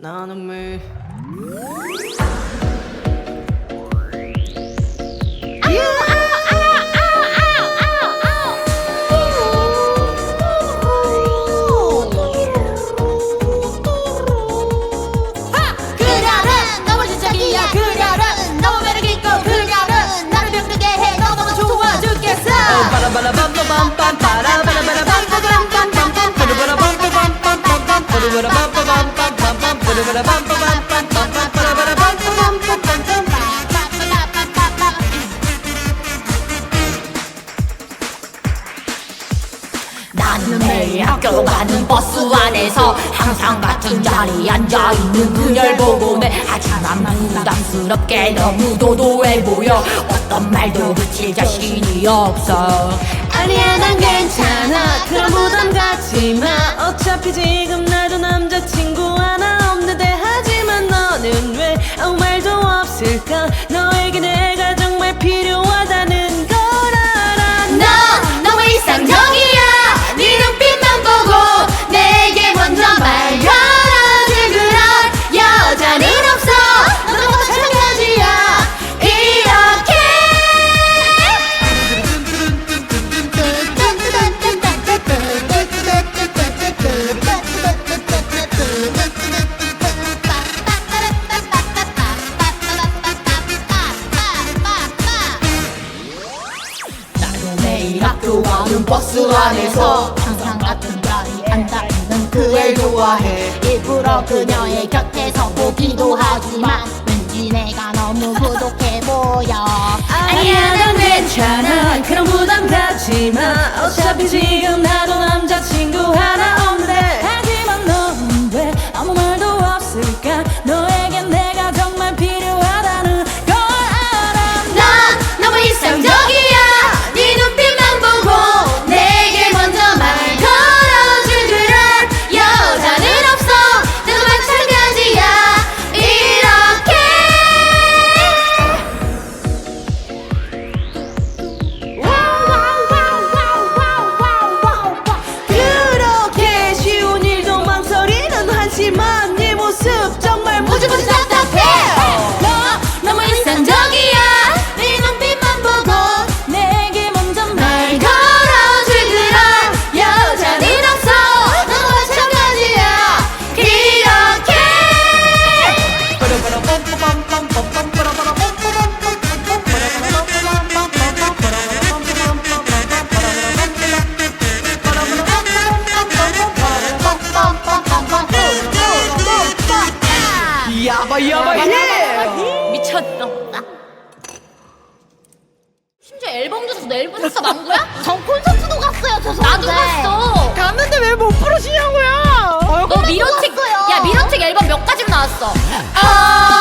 나는 매일 그녀는 너무 지적이야. 그녀는 너무 매력 있고 그녀는 나를 병들게 해. 너무너무 좋아 죽겠어. 빠라바라밤빠밤빰빰빰 빠라바라밤빠밤빰빰빰 빠라바라밤빠밤빰빰빰 빠라바라밤빠밤빰빰빰 나는 매일 학교 가는 버스 안에서 항상 같은 자리에 앉아 있는 그녀를 보고 내 하지만 부담스럽게 너무 도도해 보여. 어떤 말도 붙일 자신이 없어. 아니야 난 괜찮아. 그런 부담 갖지 마. 어차피 지금 나도 남자친구 하나 너는 왜 아무 말도 없을까? 너에 매일 학교 가는 버스 안에서 항상 같은 자리에 앉아 있는 그를 좋아해 일부러 그녀의 곁에서 보기도 하지만 왠지 내가 너무 부족해 보여. 아니야 난 괜찮아. 그런 부담 갖지 마. 어차피 지금 나도 남자친구 하나 나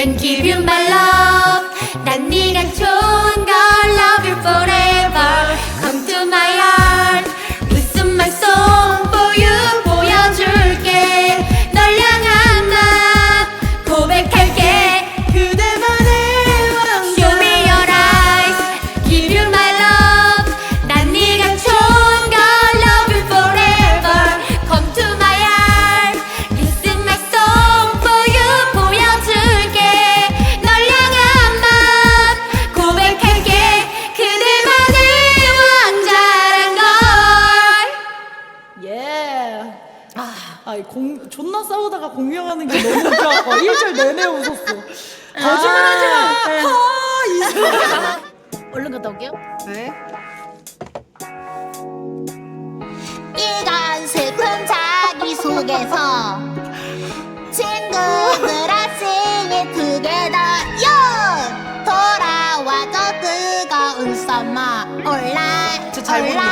And give you my love 난 네가 공명하는 게 너무 웃겨갖고 1절 내내 웃었어. 거짓말하지 마. 네. 아, 이 얼른 갔다 올게요 네. 이건 슬픈 자기소개서 친구들아 sing it together 돌아와줘 뜨거운 summer 올라 저잘 올라.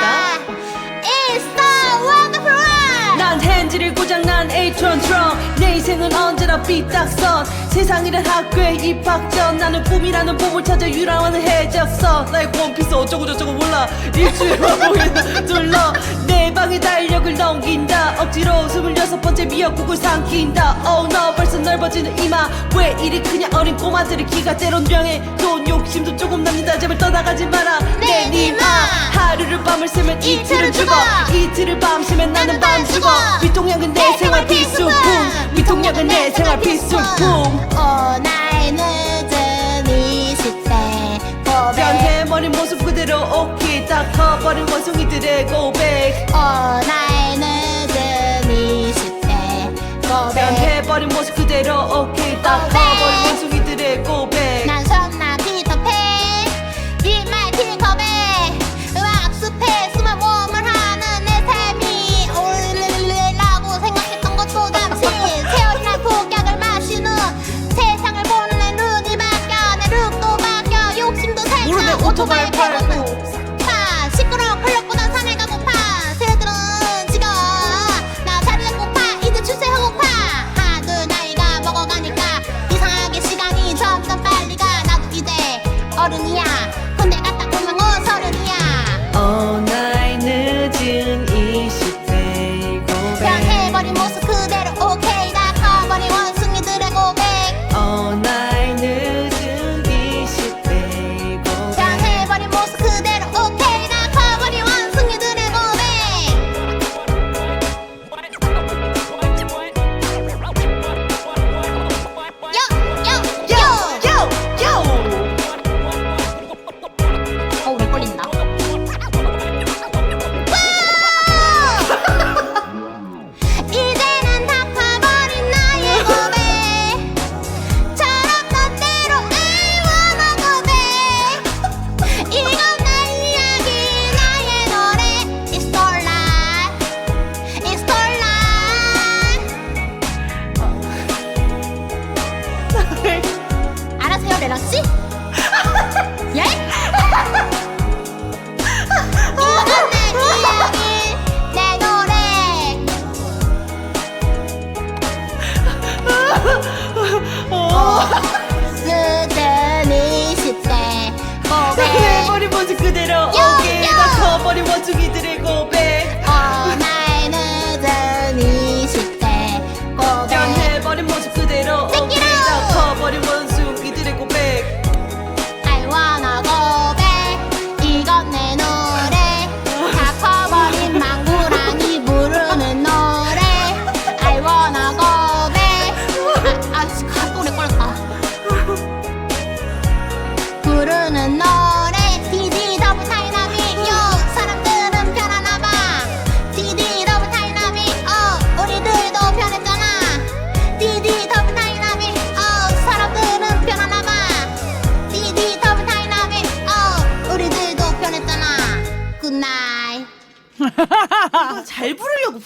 난 핸즈를 고장난 에이트런트럼 내 인생은 언제나 삐딱선. 세상이란 학교에 입학 전. 나는 꿈이라는 봄을 찾아 유랑하는 해적선. 나의 원피스 어쩌고 저쩌고 몰라. 일주일 왕복에 둘러. 내 방의 달력을 넘긴다. 억지로 스물여섯 번째 미역국을 삼킨다. Oh no 벌써 넓어지는 이마. 왜 이리 크냐 어린 꼬마들의 키가 때론 병해. 돈 욕심도 조금 남는다. 제발 떠나가지 마라. 내내 니마. 하루를 밤을 새면 이틀을 죽어. 이틀을 밤 새면 나는 밤 죽어. 위통약은 내 생활 필수품 위통약은 내 생활 필수품 오날 늦은 20대 고백 변해버린 모습 그대로 오키 딱 커버린 원숭이들의 고백. 오날 늦은 20대 고백. 변해버린 모습 그대로 오키 딱 고백. 커버린 원숭이들의 고백 모르네,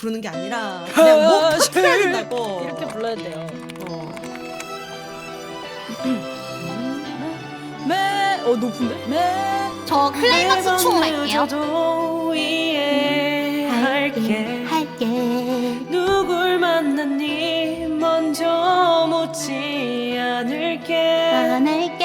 부르는 게 아니라 그냥 목 터트려야 된다고. 이렇게 불러야 돼요. 어. 매, 어 높은데? 매. 저 클라이막스 춤 할게요. 도 이해할게. 할게. 누굴 만났니 먼저 묻지 않을게. 안을게.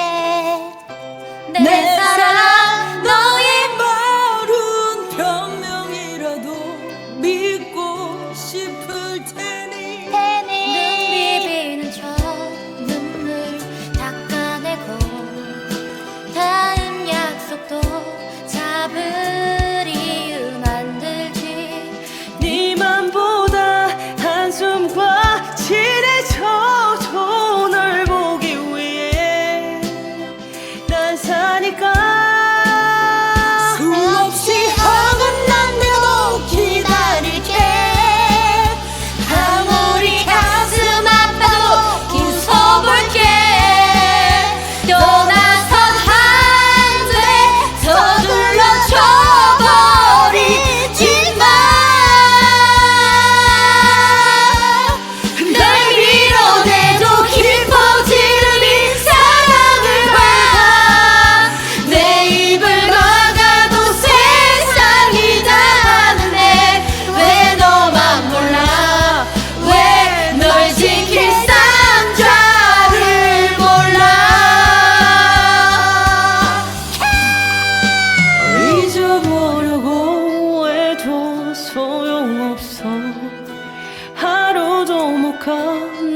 도못가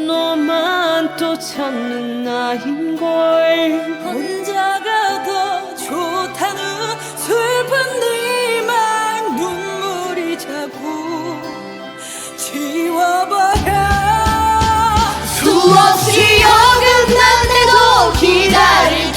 너만 또 찾는 나인걸. 혼자가 더 좋다는 슬픈 네말 눈물이 자꾸 지워버려. 수없이 어긋난데도 기다릴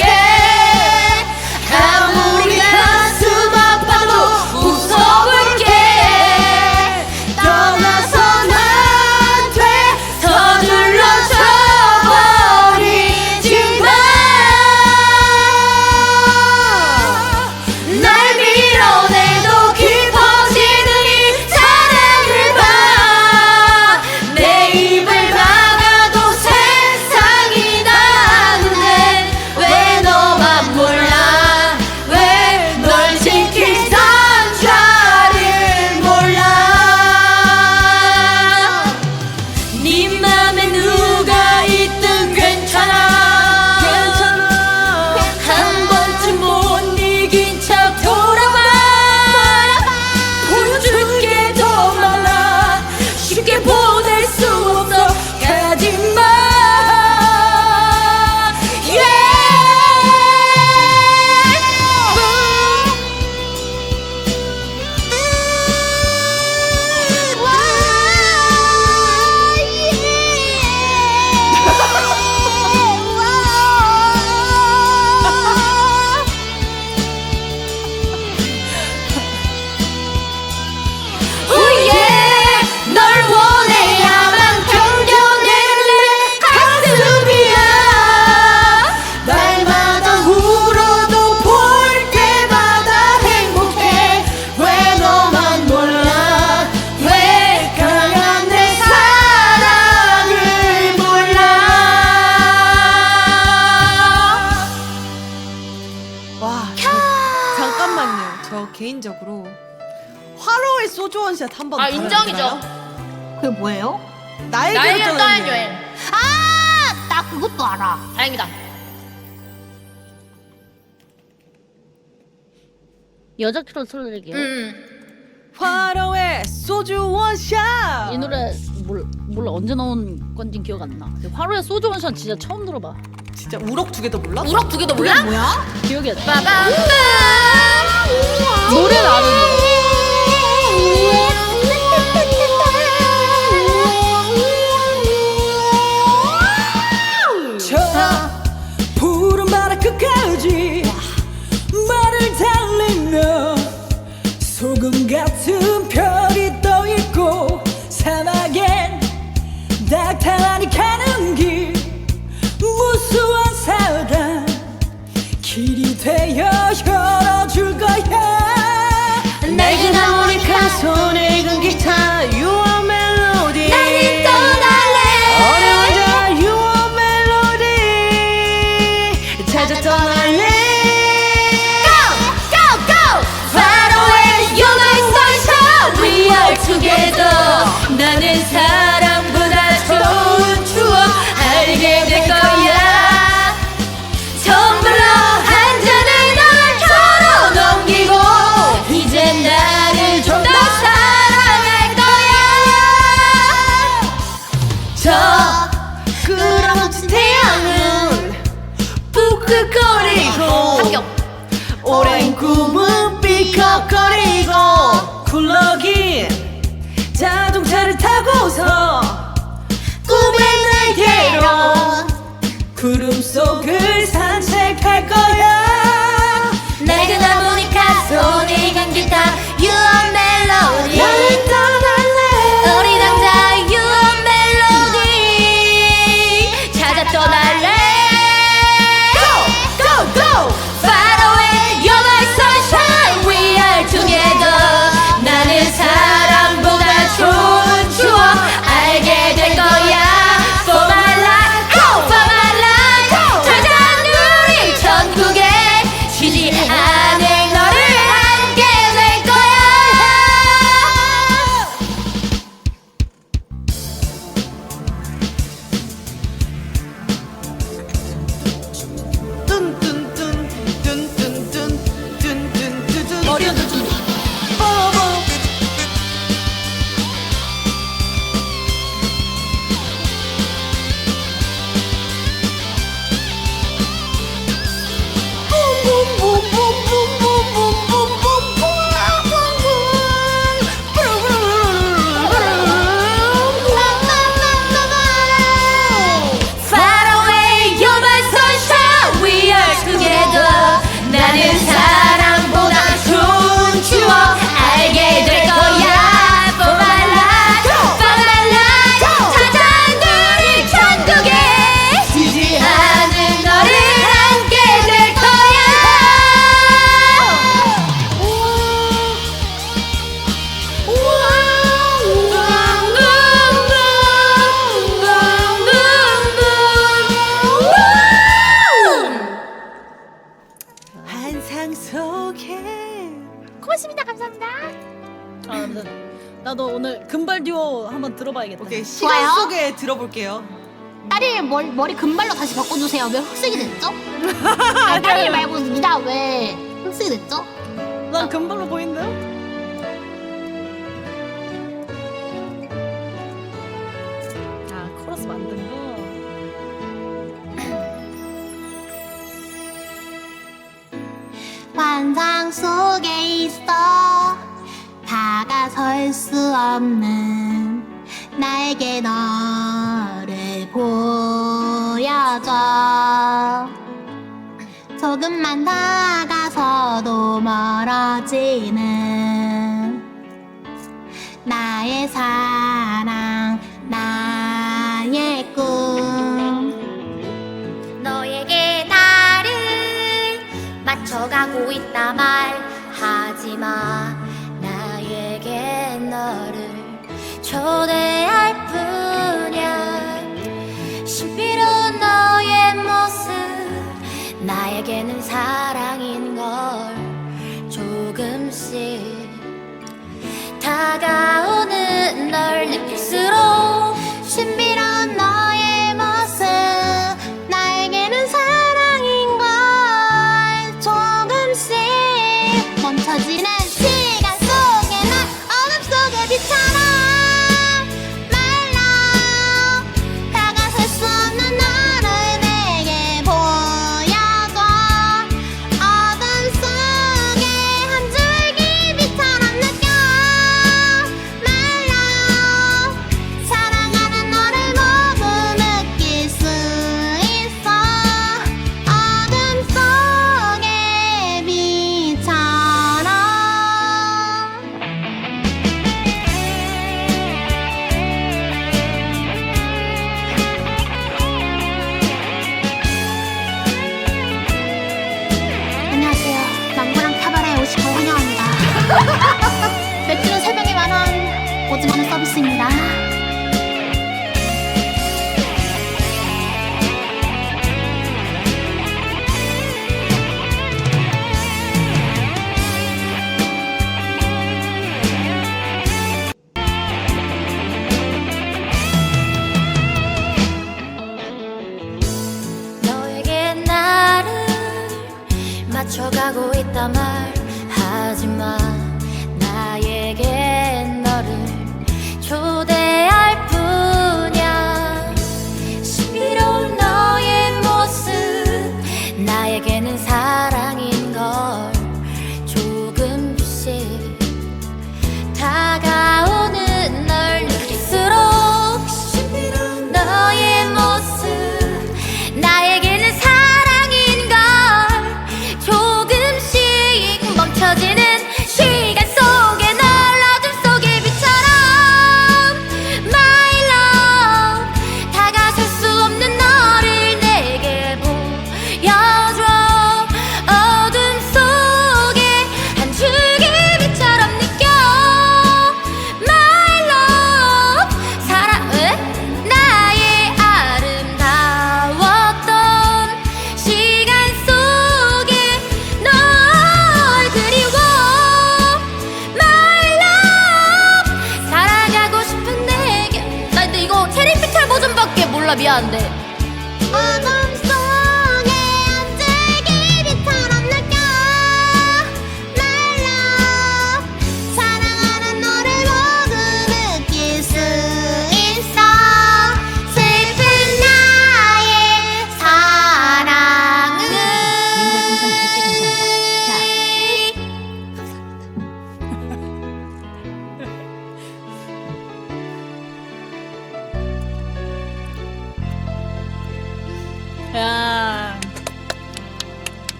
소주 원샷 한번 아 인정이죠 그게 뭐예요? 나에게 떠난 여행. 아, 나 그것도 알아. 다행이다 여자 키로 틀어드릴게요. 음 화로의 소주 원샷. 이 노래 몰, 몰라 언제 나온 건지 기억 안 나. 근데 화로의 소주 원샷 진짜 처음 들어봐. 진짜 우럭 두 개도 몰라? 우럭 두 개도 몰라? 뭐야? 기억이 안 나. 빠밤 노래는 아는데. 저 써야겠다. 오케이 시간 좋아요. 속에 들어볼게요. 딸이 머리, 머리 금발로 다시 바꿔주세요. 왜 흑색이 됐죠? 아, 딸이 말고 니다 왜 흑색이 됐죠? 난 금발로 보인대요. 아 코러스 만든 거. 환상 속에 있어 다가설 수 없는 나에게 너를 보여줘. 조금만 다가서도 멀어지는 나의 사랑 나의 꿈. 너에게 나를 맞춰가고 있다 말. 다가오는 널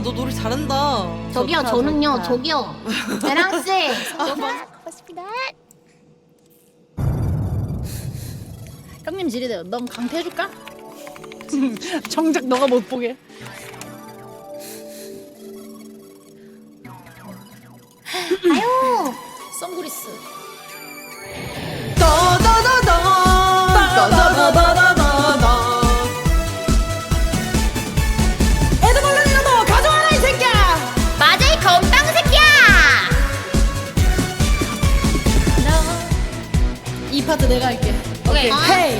너 노래 잘한다. 저기요 좋다, 저는요 좋다. 저기요 대랑 씨 고맙습니다. 깡님 지리대요. 넌 강퇴 해줄까? 정작 너가 못 보게. 아유 선글리스. 내가 할게. 오케이. 헤이.